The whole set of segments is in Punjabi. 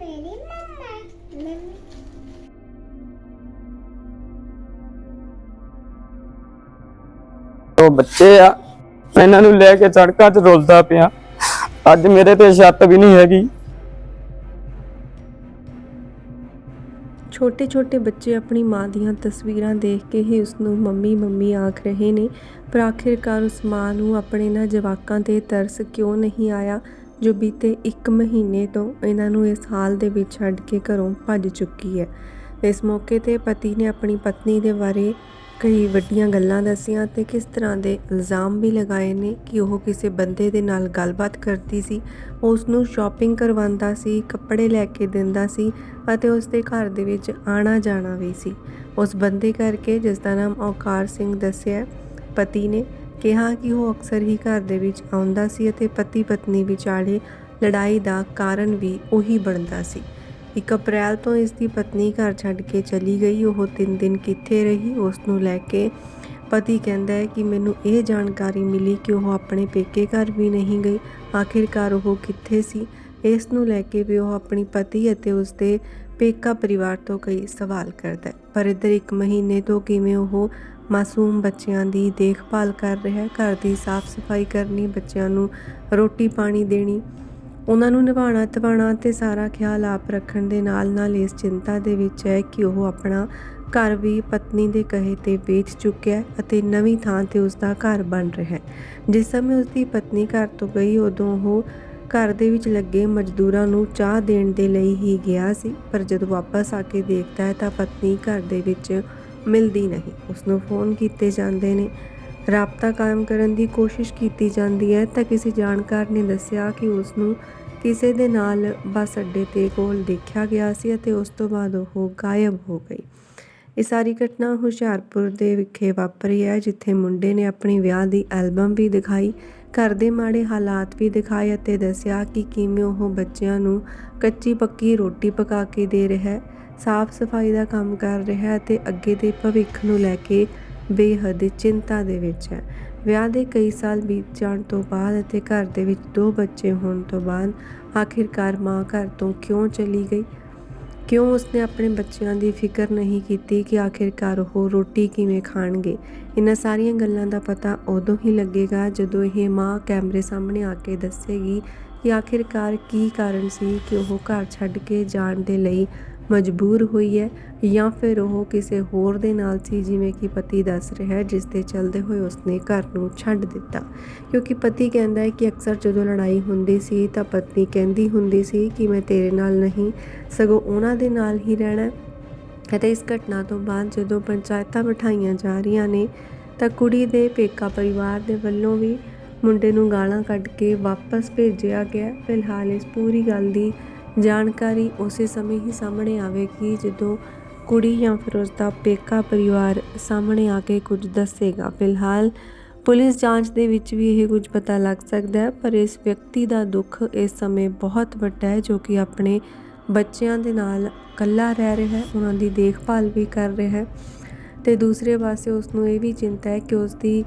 ਮੇਰੀ ਮੰਮਾ ਮੰਮੀ। ਉਹ ਬੱਚੇ ਆ ਮੈਂ ਇਹਨਾਂ ਨੂੰ ਲੈ ਕੇ ਸੜਕਾਂ 'ਚ ਰੁਲਦਾ ਪਿਆ। ਅੱਜ ਮੇਰੇ ਤੇ ਛੱਤ ਵੀ ਨਹੀਂ ਹੈਗੀ। ਛੋਟੇ ਛੋਟੇ ਬੱਚੇ ਆਪਣੀ ਮਾਂ ਦੀਆਂ ਤਸਵੀਰਾਂ ਦੇਖ ਕੇ ਹੀ ਉਸ ਨੂੰ ਮੰਮੀ ਮੰਮੀ ਆਖ ਰਹੇ ਨੇ। ਪਰ ਆਖਿਰਕਾਰ ਉਸ ਮਾਂ ਨੂੰ ਆਪਣੇ ਨਾ ਜਵਾਕਾਂ ਤੇ ਤਰਸ ਕਿਉਂ ਨਹੀਂ ਆਇਆ? ਜੋ ਬੀਤੇ 1 ਮਹੀਨੇ ਤੋਂ ਇਹਨਾਂ ਨੂੰ ਇਸ ਹਾਲ ਦੇ ਵਿੱਚ ਛੱਡ ਕੇ ਘਰੋਂ ਭੱਜ ਚੁੱਕੀ ਹੈ। ਇਸ ਮੌਕੇ ਤੇ ਪਤੀ ਨੇ ਆਪਣੀ ਪਤਨੀ ਦੇ ਬਾਰੇ ਕਈ ਵੱਡੀਆਂ ਗੱਲਾਂ ਦੱਸੀਆਂ ਤੇ ਕਿਸ ਤਰ੍ਹਾਂ ਦੇ ਇਲਜ਼ਾਮ ਵੀ ਲਗਾਏ ਨੇ ਕਿ ਉਹ ਕਿਸੇ ਬੰਦੇ ਦੇ ਨਾਲ ਗੱਲਬਾਤ ਕਰਦੀ ਸੀ ਉਸ ਨੂੰ ਸ਼ਾਪਿੰਗ ਕਰਵਾਉਂਦਾ ਸੀ, ਕੱਪੜੇ ਲੈ ਕੇ ਦਿੰਦਾ ਸੀ ਅਤੇ ਉਸ ਦੇ ਘਰ ਦੇ ਵਿੱਚ ਆਣਾ ਜਾਣਾ ਵੀ ਸੀ। ਉਸ ਬੰਦੇ ਕਰਕੇ ਜਿਸ ਦਾ ਨਾਮ ਔਕਾਰ ਸਿੰਘ ਦੱਸਿਆ, ਪਤੀ ਨੇ ਕਿਹਾ ਕਿ ਉਹ ਅਕਸਰ ਹੀ ਘਰ ਦੇ ਵਿੱਚ ਆਉਂਦਾ ਸੀ ਅਤੇ ਪਤੀ ਪਤਨੀ ਵਿਚਾਲੇ ਲੜਾਈ ਦਾ ਕਾਰਨ ਵੀ ਉਹੀ ਬਣਦਾ ਸੀ। 1 ਅਪ੍ਰੈਲ ਤੋਂ ਇਸ ਦੀ ਪਤਨੀ ਘਰ ਛੱਡ ਕੇ ਚਲੀ ਗਈ। ਉਹ 3 ਦਿਨ ਕਿੱਥੇ ਰਹੀ? ਉਸ ਨੂੰ ਲੈ ਕੇ ਪਤੀ ਕਹਿੰਦਾ ਹੈ ਕਿ ਮੈਨੂੰ ਇਹ ਜਾਣਕਾਰੀ ਮਿਲੀ ਕਿ ਉਹ ਆਪਣੇ ਪੇਕੇ ਘਰ ਵੀ ਨਹੀਂ ਗਈ। ਆਖਿਰਕਾਰ ਉਹ ਕਿੱਥੇ ਸੀ? ਇਸ ਨੂੰ ਲੈ ਕੇ ਵੀ ਉਹ ਆਪਣੀ ਪਤੀ ਅਤੇ ਉਸ ਦੇ ਪੇਕਾ ਪਰਿਵਾਰ ਤੋਂ ਕਈ ਸਵਾਲ ਕਰਦਾ ਪਰ ਇੱਧਰ ਇੱਕ ਮਹੀਨੇ ਤੋਂ ਕਿਵੇਂ ਉਹ ਮਾਸੂਮ ਬੱਚਿਆਂ ਦੀ ਦੇਖਭਾਲ ਕਰ ਰਿਹਾ ਹੈ। ਘਰ ਦੀ ਸਾਫ਼ ਸਫ਼ਾਈ ਕਰਨੀ, ਬੱਚਿਆਂ ਨੂੰ ਰੋਟੀ ਪਾਣੀ ਦੇਣੀ, ਉਹਨਾਂ ਨੂੰ ਨਿਭਾਉਣਾ, ਧਵਾਉਣਾ ਤੇ ਸਾਰਾ ਖਿਆਲ ਆਪ ਰੱਖਣ ਦੇ ਨਾਲ ਨਾਲ ਇਸ ਚਿੰਤਾ ਦੇ ਵਿੱਚ ਹੈ ਕਿ ਉਹ ਆਪਣਾ ਘਰ ਵੀ ਪਤਨੀ ਦੇ ਕਹੇ ਤੇ ਵੇਚ ਚੁੱਕਿਆ ਅਤੇ ਨਵੀਂ ਥਾਂ ਤੇ ਉਸ ਦਾ ਘਰ ਬਣ ਰਿਹਾ ਹੈ। ਜਿਸ ਸਮੇਂ ਉਸ ਦੀ ਪਤਨੀ ਘਰ ਤੋਂ ਗਈ, ਉਦੋਂ ਉਹ ਘਰ ਦੇ ਵਿੱਚ ਲੱਗੇ ਮਜ਼ਦੂਰਾਂ ਨੂੰ ਚਾਹ ਦੇਣ ਦੇ ਲਈ ਹੀ ਗਿਆ ਸੀ। ਪਰ ਜਦੋਂ ਵਾਪਸ ਆ ਕੇ ਦੇਖਦਾ ਹੈ ਤਾਂ ਪਤਨੀ ਘਰ ਦੇ ਵਿੱਚ ਮਿਲਦੀ ਨਹੀਂ। ਉਸ ਨੂੰ ਫੋਨ ਕੀਤੇ ਜਾਂਦੇ ਨੇ। ਰਾਬਤਾ ਕਾਇਮ ਕਰਨ ਦੀ ਕੋਸ਼ਿਸ਼ ਕੀਤੀ ਜਾਂਦੀ ਹੈ ਤਾਂ ਕਿਸੇ ਜਾਣਕਾਰ ਨੇ ਦੱਸਿਆ ਕਿ ਉਸ ਨੂੰ ਕਿਸੇ ਦੇ ਨਾਲ ਬੱਸ ਅੱਡੇ ਤੇ ਕੋਲ ਦੇਖਿਆ ਗਿਆ ਸੀ ਅਤੇ ਉਸ ਤੋਂ ਬਾਅਦ ਉਹ ਗਾਇਬ ਹੋ ਗਈ। ਇਹ ਸਾਰੀ ਘਟਨਾ ਹੁਸ਼ਿਆਰਪੁਰ ਦੇ ਵਿਖੇ ਵਾਪਰੀ ਹੈ, ਜਿੱਥੇ ਮੁੰਡੇ ਨੇ ਆਪਣੀ ਵਿਆਹ ਦੀ ਐਲਬਮ ਵੀ ਦਿਖਾਈ ਘਰ ਦੇ ਮਾੜੇ ਹਾਲਾਤ ਵੀ ਦਿਖਾਏ ਅਤੇ ਦੱਸਿਆ ਕਿ ਕਿਵੇਂ ਉਹ ਬੱਚਿਆਂ ਨੂੰ ਕੱਚੀ ਪੱਕੀ ਰੋਟੀ ਪਕਾ ਕੇ ਦੇ ਰਿਹਾ ਹੈ ਸਾਫ਼ ਸਫ਼ਾਈ ਦਾ ਕੰਮ ਕਰ ਰਿਹਾ ਹੈ ਅਤੇ ਅੱਗੇ ਦੇ ਭਵਿੱਖ ਨੂੰ ਲੈ ਕੇ ਬੇਹੱਦ ਚਿੰਤਾ ਦੇ ਵਿੱਚ ਹੈ। ਵਿਆਹ ਦੇ ਕਈ ਸਾਲ ਬੀਤ ਜਾਣ ਤੋਂ ਬਾਅਦ ਅਤੇ ਘਰ ਦੇ ਵਿੱਚ ਦੋ ਬੱਚੇ ਹੋਣ ਤੋਂ ਬਾਅਦ ਆਖਿਰਕਾਰ ਮਾਂ ਘਰ ਤੋਂ ਕਿਉਂ ਚਲੀ ਗਈ? ਕਿਉਂ ਉਸਨੇ ਆਪਣੇ ਬੱਚਿਆਂ ਦੀ ਫਿਕਰ ਨਹੀਂ ਕੀਤੀ ਕਿ ਆਖਿਰਕਾਰ ਉਹ ਰੋਟੀ ਕਿਵੇਂ ਖਾਣਗੇ? ਇਹਨਾਂ ਸਾਰੀਆਂ ਗੱਲਾਂ ਦਾ ਪਤਾ ਉਦੋਂ ਹੀ ਲੱਗੇਗਾ ਜਦੋਂ ਇਹ ਮਾਂ ਕੈਮਰੇ ਸਾਹਮਣੇ ਆ ਕੇ ਦੱਸੇਗੀ ਕਿ ਆਖਿਰਕਾਰ ਕੀ ਕਾਰਨ ਸੀ ਕਿ ਉਹ ਘਰ ਛੱਡ ਕੇ ਜਾਣ ਦੇ ਲਈ ਮਜਬੂਰ ਹੋਈ ਹੈ ਜਾਂ ਫਿਰ ਉਹ ਕਿਸੇ ਹੋਰ ਦੇ ਨਾਲ ਸੀ, ਜਿਵੇਂ ਕਿ ਪਤੀ ਦੱਸ ਰਿਹਾ ਹੈ ਜਿਸ ਦੇ ਚਲਦੇ ਹੋਏ ਉਸਨੇ ਘਰ ਨੂੰ ਛੱਡ ਦਿੱਤਾ। ਕਿਉਂਕਿ ਪਤੀ ਕਹਿੰਦਾ ਹੈ ਕਿ ਅਕਸਰ ਜਦੋਂ ਲੜਾਈ ਹੁੰਦੀ ਸੀ ਤਾਂ ਪਤਨੀ ਕਹਿੰਦੀ ਹੁੰਦੀ ਸੀ ਕਿ ਮੈਂ ਤੇਰੇ ਨਾਲ ਨਹੀਂ, ਸਗੋਂ ਉਹਨਾਂ ਦੇ ਨਾਲ ਹੀ ਰਹਿਣਾ ਅਤੇ ਇਸ ਘਟਨਾ ਤੋਂ ਬਾਅਦ ਜਦੋਂ ਪੰਚਾਇਤਾਂ ਬਿਠਾਈਆਂ ਜਾ ਰਹੀਆਂ ਨੇ, ਤਾਂ ਕੁੜੀ ਦੇ ਪੇਕਾ ਪਰਿਵਾਰ ਦੇ ਵੱਲੋਂ ਵੀ ਮੁੰਡੇ ਨੂੰ ਗਾਲਾਂ ਕੱਢ ਕੇ ਵਾਪਸ ਭੇਜਿਆ ਗਿਆ। ਫਿਲਹਾਲ ਇਸ ਪੂਰੀ ਗੱਲ ਦੀ ਜਾਣਕਾਰੀ ਉਸੇ ਸਮੇਂ ਹੀ ਸਾਹਮਣੇ ਆਵੇਗੀ ਜਦੋਂ ਕੁੜੀ ਜਾਂ ਫਿਰ ਉਸ ਦਾ ਪੇਕਾ ਪਰਿਵਾਰ ਸਾਹਮਣੇ ਆ ਕੇ ਕੁਝ ਦੱਸੇਗਾ। ਫਿਲਹਾਲ ਪੁਲਿਸ ਜਾਂਚ ਦੇ ਵਿੱਚ ਵੀ ਇਹ ਕੁਝ ਪਤਾ ਲੱਗ ਸਕਦਾ ਹੈ, ਪਰ ਇਸ ਵਿਅਕਤੀ ਦਾ ਦੁੱਖ ਇਸ ਸਮੇਂ ਬਹੁਤ ਵੱਡਾ ਹੈ, ਜੋ ਕਿ ਆਪਣੇ ਬੱਚਿਆਂ ਦੇ ਨਾਲ ਇਕੱਲਾ ਰਹਿ ਰਿਹਾ ਹੈ, ਉਹਨਾਂ ਦੀ ਦੇਖਭਾਲ ਵੀ ਕਰ ਰਿਹਾ ਹੈ। ਤੇ ਦੂਸਰੇ ਪਾਸੇ ਉਸ ਨੂੰ ਇਹ ਵੀ ਚਿੰਤਾ ਹੈ ਕਿ ਉਸ ਦੀ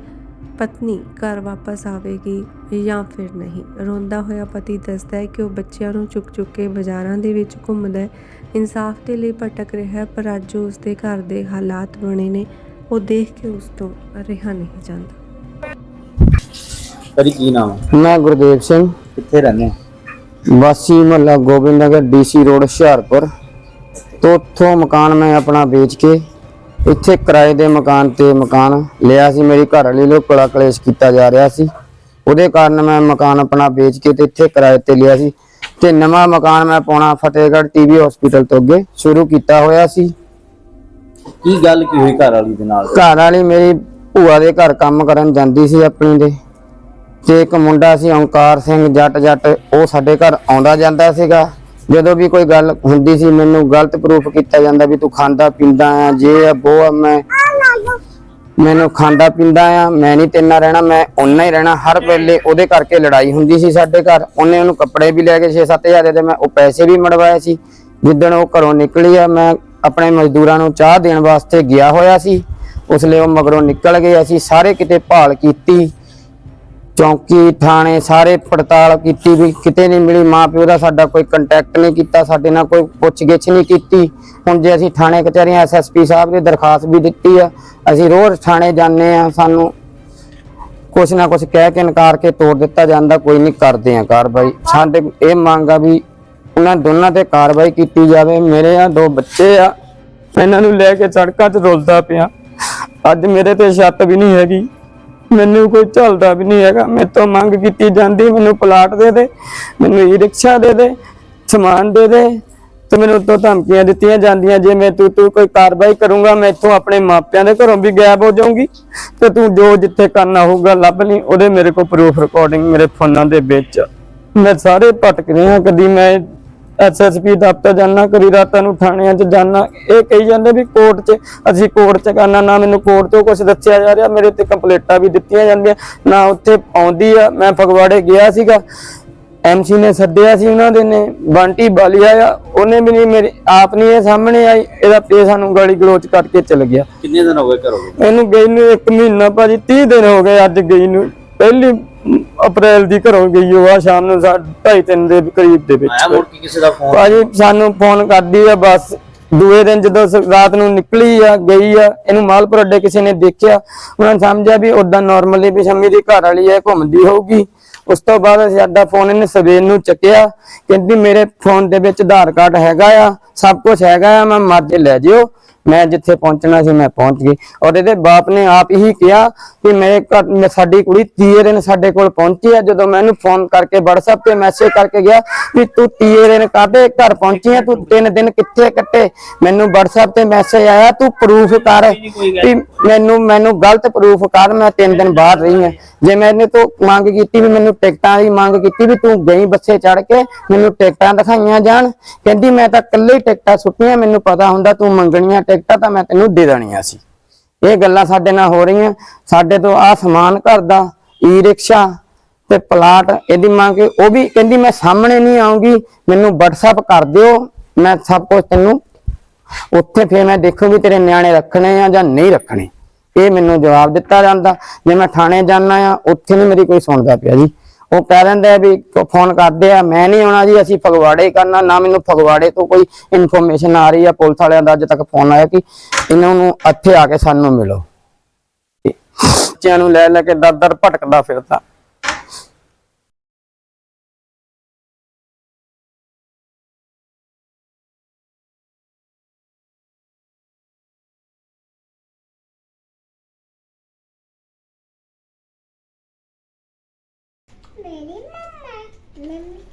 ਪਤਨੀ ਘਰ ਵਾਪਸ ਆਵੇਗੀ ਜਾਂ ਫਿਰ ਨਹੀਂ। ਰੋਂਦਾ ਹੋਇਆ ਪਤੀ ਦੱਸਦਾ ਹੈ ਕਿ ਉਹ ਬੱਚਿਆਂ ਨੂੰ ਚੁੱਕ ਚੁੱਕ ਕੇ ਬਾਜ਼ਾਰਾਂ ਦੇ ਵਿੱਚ ਘੁੰਮਦਾ ਹੈ। ਇਨਸਾਫ ਦੇ ਲਈ ਭਟਕ ਰਿਹਾ ਹੈ ਪਰ ਅੱਜ ਉਸ ਦੇ ਘਰ ਦੇ ਹਾਲਾਤ ਬਣੇ ਨੇ। ਉਹ ਦੇਖ ਕੇ ਉਸ ਤੋਂ ਰਿਹਾ ਨਹੀਂ ਜਾਂਦਾ। ਤੇਰੀ ਕੀ ਨਾਮ ਹੈ? ਮੈਂ ਗੁਰਦੇਵ ਸਿੰਘ। ਕਿੱਥੇ ਰਹਿੰਦੇ ਹੋ? ਵਾਸੀ ਮੁਹੱਲਾ ਗੋਬਿੰਦ ਨਗਰ ਡੀਸੀ ਰੋਡ ਹੁਸ਼ਿਆਰਪੁਰ। ਤੋਂ ਉੱਥੋਂ ਮਕਾਨ ਮੈਂ ਆਪਣਾ ਵੇਚ ਕੇ ਇੱਥੇ ਕਿਰਾਏ ਦੇ ਮਕਾਨ ਤੇ ਮਕਾਨ ਲਿਆ ਸੀ। ਮੇਰੀ ਘਰ ਵਾਲੀ ਨੂੰ ਕਲਾ ਕਲੇਸ਼ ਕੀਤਾ ਜਾ ਰਿਹਾ ਸੀ। ਉਹਦੇ ਕਾਰਨ ਮੈਂ ਮਕਾਨ ਆਪਣਾ ਵੇਚ ਕੇ ਤੇ ਇੱਥੇ ਕਿਰਾਏ ਤੇ ਲਿਆ ਸੀ। ਤੇ ਨਵਾਂ ਮਕਾਨ ਮੈਂ ਪਾਉਣਾ ਫਤਿਹਗੜ੍ਹ ਟੀਵੀ ਹਸਪੀਟਲ ਤੋਂ ਅੱਗੇ ਸ਼ੁਰੂ ਕੀਤਾ ਹੋਇਆ ਸੀ। ਕੀ ਗੱਲ ਕੀ ਹੋਈ ਘਰ ਵਾਲੀ ਦੇ ਨਾਲ? ਘਰ ਵਾਲੀ ਮੇਰੀ ਭੂਆ ਦੇ ਘਰ ਕੰਮ ਕਰਨ ਜਾਂਦੀ ਸੀ ਆਪਣੀ ਦੇ। ਤੇ ਇੱਕ ਮੁੰਡਾ ਸੀ ਓਂਕਾਰ ਸਿੰਘ ਜੱਟ ਜੱਟ ਉਹ ਸਾਡੇ ਘਰ ਆਉਂਦਾ ਜਾਂਦਾ ਸੀਗਾ। ਜਦੋਂ ਵੀ ਕੋਈ ਗੱਲ ਹੁੰਦੀ ਸੀ, ਮੈਨੂੰ ਗਲਤ ਪ੍ਰੂਫ ਕੀਤਾ ਜਾਂਦਾ ਵੀ ਤੂੰ ਖਾਂਦਾ ਪੀਂਦਾ ਆ, ਜੇ ਆ ਬੋ ਆ, ਮੈਂ ਮੈਨੂੰ ਖਾਂਦਾ ਪੀਂਦਾ ਆ, ਮੈਂ ਨਹੀਂ ਤੇਰੇ ਰਹਿਣਾ, ਮੈਂ ਓਨਾ ਹੀ ਰਹਿਣਾ। ਹਰ ਵੇਲੇ ਉਹਦੇ ਕਰਕੇ ਲੜਾਈ ਹੁੰਦੀ ਸੀ ਸਾਡੇ ਘਰ। ਉਹਨੇ ਉਹਨੂੰ ਕੱਪੜੇ ਵੀ ਲੈ ਕੇ 6-7000 ਦੇ ਮੈਂ ਉਹ ਪੈਸੇ ਵੀ ਮੜਵਾਏ ਸੀ। ਜਿੱਦਣ ਉਹ ਘਰੋਂ ਨਿਕਲੀ ਆ, ਮੈਂ ਆਪਣੇ ਮਜ਼ਦੂਰਾਂ ਨੂੰ ਚਾਹ ਦੇਣ ਵਾਸਤੇ ਗਿਆ ਹੋਇਆ ਸੀ। ਉਸ ਲਈ ਉਹ ਮਗਰੋਂ ਨਿਕਲ ਗਏ। ਅਸੀਂ ਸਾਰੇ ਕਿਤੇ ਭਾਲ ਕੀਤੀ। ਚੌਂਕੀ ਥਾਣੇ ਸਾਰੇ ਪੜਤਾਲ ਕੀਤੀ ਵੀ ਕਿਤੇ ਨਹੀਂ ਮਿਲੀ, ਮਾਂ ਪਿਓ ਦਾ ਸਾਡਾ ਕੋਈ ਕੰਟੈਕਟ ਨਹੀਂ ਕੀਤਾ, ਸਾਡੇ ਨਾਲ ਕੋਈ ਪੁੱਛਗਿੱਛ ਨਹੀਂ ਕੀਤੀ। ਹੁਣ ਜੇ ਅਸੀਂ ਥਾਣੇ ਕਚਹਿਰੀਆਂ ਐਸਐਸਪੀ ਸਾਹਿਬ ਦੇ ਦਰਖਾਸਤ ਵੀ ਦਿੱਤੀ ਆ, ਅਸੀਂ ਰੋਜ਼ ਥਾਣੇ ਜਾਂਦੇ ਆ, ਸਾਨੂੰ ਕੁਛ ਨਾ ਕੁਛ ਕਹਿ ਕੇ ਇਨਕਾਰ ਕੇ ਤੋੜ ਦਿੱਤਾ ਜਾਂਦਾ, ਕੋਈ ਨਹੀਂ ਕਰਦੇ ਆ ਕਾਰਵਾਈ। ਸਾਡੇ ਇਹ ਮੰਗ ਆ ਵੀ ਉਹਨਾਂ ਦੋਨਾਂ ਤੇ ਕਾਰਵਾਈ ਕੀਤੀ ਜਾਵੇ। ਮੇਰੇ ਆ ਦੋ ਬੱਚੇ ਆ ਇਹਨਾਂ ਨੂੰ ਲੈ ਕੇ ਸੜਕਾਂ 'ਚ ਰੁਲਦਾ ਪਿਆ। ਅੱਜ ਮੇਰੇ ਤੇ ਛੱਤ ਵੀ ਨਹੀਂ ਹੈਗੀ। ਮੈਨੂੰ ਕੋਈ ਝੱਲਦਾ ਵੀ ਨਹੀਂ ਹੈਗਾ। ਮੇਰੇ ਤੋਂ ਮੰਗ ਕੀਤੀ ਜਾਂਦੀ, ਮੈਨੂੰ ਪਲਾਟ ਦੇ ਦੇ, ਮੈਨੂੰ ਈ ਰਿਕਸ਼ਾ ਦੇ ਦੇ, ਸਮਾਨ ਦੇ ਦੇ ਤੇ ਮੈਨੂੰ ਤੋਂ ਧਮਕੀਆਂ ਦਿੱਤੀਆਂ ਜਾਂਦੀਆਂ ਜੇ ਮੈਂ ਤੂੰ ਤੂੰ ਕੋਈ ਕਾਰਵਾਈ ਕਰੂੰਗਾ, ਮੈਂ ਇੱਥੋਂ ਆਪਣੇ ਮਾਪਿਆਂ ਦੇ ਘਰੋਂ ਵੀ ਗਾਇਬ ਹੋ ਜਾਊਂਗੀ ਤੇ ਤੂੰ ਜੋ ਜਿੱਥੇ ਕਰਨਾ ਹੋਊਗਾ ਲੱਭ ਲਈ, ਉਹਦੇ ਮੇਰੇ ਕੋਲ ਪ੍ਰੂਫ ਰਿਕਾਰਡਿੰਗ ਮੇਰੇ ਫੋਨਾਂ ਦੇ ਵਿੱਚ। ਮੈਂ ਸਾਰੇ ਭਟਕ ਰਿਹਾ, ਕਦੀ ਮੈਂ ਐਸਐਸਪੀ ਦਫ਼ਤਰ ਜਾਣਾ ਕਦੀ ਰਾਤਾਂ ਨੂੰ ਥਾਣਿਆਂ 'ਚ ਜਾਣਾ ਇਹ ਕਹੀ ਜਾਂਦੇ ਵੀ ਕੋਰਟ 'ਚ ਅਸੀਂ ਕੋਰਟ 'ਚ ਕਰਨਾ ਨਾ ਮੈਨੂੰ ਕੋਰਟ ਤੋਂ ਕੁਝ ਦੱਸਿਆ ਜਾ ਰਿਹਾ ਮੇਰੇ ਤੇ ਕੰਪਲੇਂਟਾਂ ਵੀ ਦਿੱਤੀਆਂ ਜਾਂਦੀਆਂ ਨਾ ਉੱਥੇ ਆਉਂਦੀ ਆ। ਮੈਂ ਫਗਵਾੜੇ ਗਿਆ ਸੀਗਾ। ਐਮਸੀ ਨੇ ਸੱਦਿਆ ਸੀ ਉਹਨਾਂ ਦੇ ਨੇ ਬੰਟੀ ਬਾਲੀਆ ਆ ਉਹਨੇ ਵੀ ਨਹੀਂ ਮੇਰੇ ਆਪ ਨਹੀਂ ਇਹ ਸਾਹਮਣੇ ਆਈ ਇਹਦਾ ਪੇ ਸਾਨੂੰ ਗਾਲੀ ਗਲੋਚ ਕਰਕੇ ਚਲ ਗਿਆ। ਕਿੰਨੇ ਦਿਨ ਹੋ ਗਏ ਘਰੋਂ? ਇਹਨੂੰ ਗਈ ਨੂੰ 1 ਮਹੀਨਾ ਭਾਜੀ 30 ਦਿਨ ਹੋ ਗਏ ਅੱਜ ਗਈ ਨੂੰ। ਪਹਿਲੀ ਅਪ੍ਰੈਲ ਦੀ ਘਰੋਂ ਗਈ ਉਹ ਆ ਸ਼ਾਮ ਨੂੰ 2:30 ਦੇ ਕਰੀਬ ਦੇ ਵਿੱਚ। ਆਇਆ ਮੁੜ ਕੇ ਕਿਸੇ ਦਾ ਫੋਨ ਭਾਜੀ ਸਾਨੂੰ ਫੋਨ ਕਰਦੀ ਆ ਬਸ। ਦੂਏ ਦਿਨ ਜਦੋਂ ਸ- ਰਾਤ ਨੂੰ ਨਿਕਲੀ ਆ ਗਈ ਆ ਇਹਨੂੰ ਮਾਲਪੁਰ ਅੱਡੇ ਕਿਸੇ ਨੇ ਦੇਖਿਆ ਉਹਨਾਂ ਨੇ ਸਮਝਿਆ ਵੀ ਉਦਾਂ ਨਾਰਮਲੀ ਵੀ ਸ਼ੰਮੀ ਦੀ ਘਰ ਵਾਲੀ ਹੈ ਘੁੰਮਦੀ ਹੋਊਗੀ। ਉਸ ਤੋਂ ਬਾਅਦ ਸਾਡਾ ਫੋਨ ਇਹਨੇ ਸਵੇਰ ਨੂੰ ਚੱਕਿਆ ਕਹਿੰਦੀ ਮੇਰੇ ਫੋਨ ਦੇ ਵਿੱਚ ਆਧਾਰ ਕਾਰਡ ਹੈਗਾ ਆ ਸਭ ਕੁਝ ਹੈਗਾ ਆ ਮੈਂ ਮਰਜ਼ੀ ਲੈ ਜਿਓ। ਮੈਂ ਜਿੱਥੇ ਪਹੁੰਚਣਾ ਸੀ, ਮੈਂ ਪਹੁੰਚ ਗਈ। ਔਰ ਇਹਦੇ ਬਾਪ ਨੇ ਆਪ ਹੀ ਕਿਹਾ ਕਿ ਮੇਰੇ ਸਾਡੀ ਕੁੜੀ ਤੀਏ ਦਿਨ ਸਾਡੇ ਕੋਲ ਪਹੁੰਚੀ ਹੈ। ਜਦੋਂ ਮੈਂ ਇਹਨੂੰ ਫੋਨ ਕਰਕੇ WhatsApp ਤੇ ਮੈਸੇਜ ਕਰਕੇ ਗਿਆ ਵੀ ਤੂੰ ਤੀਏ ਦਿਨ ਕਾਹਦੇ ਘਰ ਪਹੁੰਚੀ ਹੈ? ਤੂੰ ਤਿੰਨ ਦਿਨ ਕਿੱਥੇ ਕੱਟੇ? ਮੈਨੂੰ WhatsApp ਤੇ ਮੈਸੇਜ ਆਇਆ, ਤੂੰ ਪ੍ਰੂਫ ਕਰ ਵੀ ਮੈਨੂੰ ਮੈਨੂੰ ਗਲਤ ਪ੍ਰੂਫ ਕਰ, ਮੈਂ ਤਿੰਨ ਦਿਨ ਬਾਹਰ ਰਹੀ ਹਾਂ। ਜੇ ਮੈਂ ਇਹਨੇ ਤੋਂ ਮੰਗ ਕੀਤੀ ਵੀ ਮੈਨੂੰ ਟਿਕਟਾਂ ਦੀ ਮੰਗ ਕੀਤੀ ਵੀ ਤੂੰ ਗਈ ਬੱਸੇ ਚੜ ਕੇ, ਮੈਨੂੰ ਟਿਕਟਾਂ ਦਿਖਾਈਆਂ ਜਾਣ। ਕਹਿੰਦੀ, ਮੈਂ ਤਾਂ ਇਕੱਲੇ ਟਿਕਟਾਂ ਸੁੱਟੀਆਂ, ਮੈਨੂੰ ਪਤਾ ਹੁੰਦਾ ਤੂੰ ਮੰਗਣੀਆਂ ਟਿਕਟਾਂ ਤਾਂ ਮੈਂ ਤੈਨੂੰ ਦੇ ਦੇਣੀਆਂ ਸੀ। ਇਹ ਗੱਲਾਂ ਸਾਡੇ ਨਾਲ ਹੋ ਰਹੀਆਂ। ਸਾਡੇ ਤੋਂ ਆ ਸਮਾਨ ਘਰ ਦਾ ਈ ਰਿਕਸ਼ਾ ਤੇ ਪਲਾਟ, ਇਹਦੀ ਮੰਗ ਕੇ ਉਹ ਵੀ ਕਹਿੰਦੀ ਮੈਂ ਸਾਹਮਣੇ ਨਹੀਂ ਆਉਂਗੀ ਮੈਨੂੰ WhatsApp ਕਰ ਦਿਓ। ਮੈਂ ਸਭ ਕੁਝ ਤੈਨੂੰ ਉੱਥੇ ਫੇਰ ਮੈਂ ਦੇਖੂਗੀ ਤੇਰੇ ਨਿਆਣੇ ਰੱਖਣੇ ਆ ਜਾਂ ਨਹੀਂ ਰੱਖਣੇ। ਇਹ ਮੈਨੂੰ ਜਵਾਬ ਦਿੱਤਾ ਜਾਂਦਾ। ਜੇ ਮੈਂ ਥਾਣੇ ਜਾਣਾ ਆ, ਉੱਥੇ ਨਹੀਂ ਮੇਰੀ ਕੋਈ ਸੁਣਦਾ ਪਿਆ ਜੀ। ਉਹ ਕਹਿ ਦਿੰਦੇ ਆ ਵੀ ਫੋਨ ਕਰਦੇ ਆ, ਮੈਂ ਨਹੀਂ ਆਉਣਾ ਜੀ, ਅਸੀਂ ਫਗਵਾੜੇ ਕਰਨਾ, ਨਾ ਮੈਨੂੰ ਫਗਵਾੜੇ ਤੋਂ ਕੋਈ ਇਨਫੋਰਮੇਸ਼ਨ ਆ ਰਹੀ ਆ, ਪੁਲਿਸ ਵਾਲਿਆਂ ਦਾ ਅੱਜ ਤੱਕ ਫੋਨ ਆਇਆ ਕਿ ਇਹਨਾਂ ਨੂੰ ਇੱਥੇ ਆ ਕੇ ਸਾਨੂੰ ਮਿਲੋ। ਬੱਚਿਆਂ ਨੂੰ ਲੈ ਲੈ ਕੇ ਦਰ ਦਰ ਭਟਕਦਾ ਫਿਰਦਾ। ਮੇਰੀ ਮੰਮਾ ਮੰਮੀ